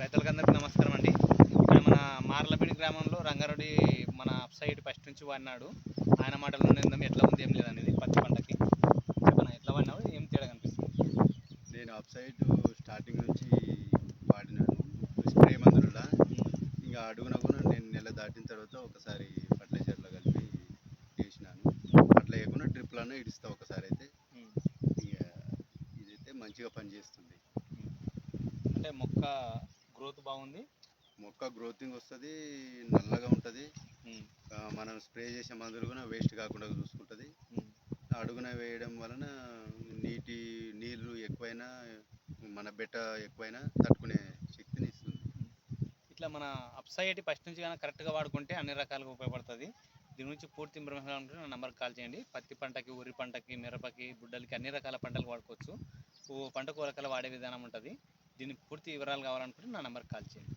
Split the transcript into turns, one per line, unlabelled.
రైతులకందరికీ నమస్కారం అండి. ఇక్కడ మన మార్లపేడి గ్రామంలో రంగారెడ్డి మన అప్ సైడ్ ఫస్ట్ నుంచి వాడినాడు. ఆయన మాటలు నిందాం ఎట్లా ఉంది ఏం లేదు అనేది పత్తి పంటకి. చెప్పనా ఎట్లా వాడినావు ఏం తేడా కనిపిస్తుంది?
నేను అప్ సైడ్ స్టార్టింగ్ నుంచి వాడినాను. స్ప్రే మందులులా. ఇంకా అడుగున కూడా నేను నెల దాటిన తర్వాత ఒకసారి ఫర్టిలైజర్లో కలిపి వేసినాను. అట్లా వేయకుండా డ్రిప్లను ఇడుస్తా ఒకసారి అయితే. ఇక ఇదైతే మంచిగా పనిచేస్తుంది.
అంటే మొక్క బాగుంది.
మొక్క గ్రోతింగ్ వస్తుంది నల్లగా ఉంటుంది. మనం స్ప్రే చేసే మందులు కూడా వేస్ట్ కాకుండా చూసుకుంటుంది. అడుగున వేయడం వలన నీటి నీళ్ళు ఎక్కువైనా మన బెట్ట ఎక్కువైనా తట్టుకునే శక్తిని ఇస్తుంది.
ఇట్లా మన అప్ సైడ్ ఫస్ట్ నుంచి కానీ కరెక్ట్గా వాడుకుంటే అన్ని రకాలుగా ఉపయోగపడుతుంది. దీని గురించి పూర్తి ఇన్ఫర్మేషన్ కావాలంటే నా నెంబర్కి కాల్ చేయండి. పత్తి పంటకి వరి పంటకి మిరపకి బుడ్డలకి అన్ని రకాల పంటలకు వాడుకోవచ్చు. ఓ పంటకు రకాల వాడే విధానం ఉంటుంది. దీని పూర్తి వివరాలు కావాలనుకుంటే నా నెంబర్కి కాల్ చేయండి.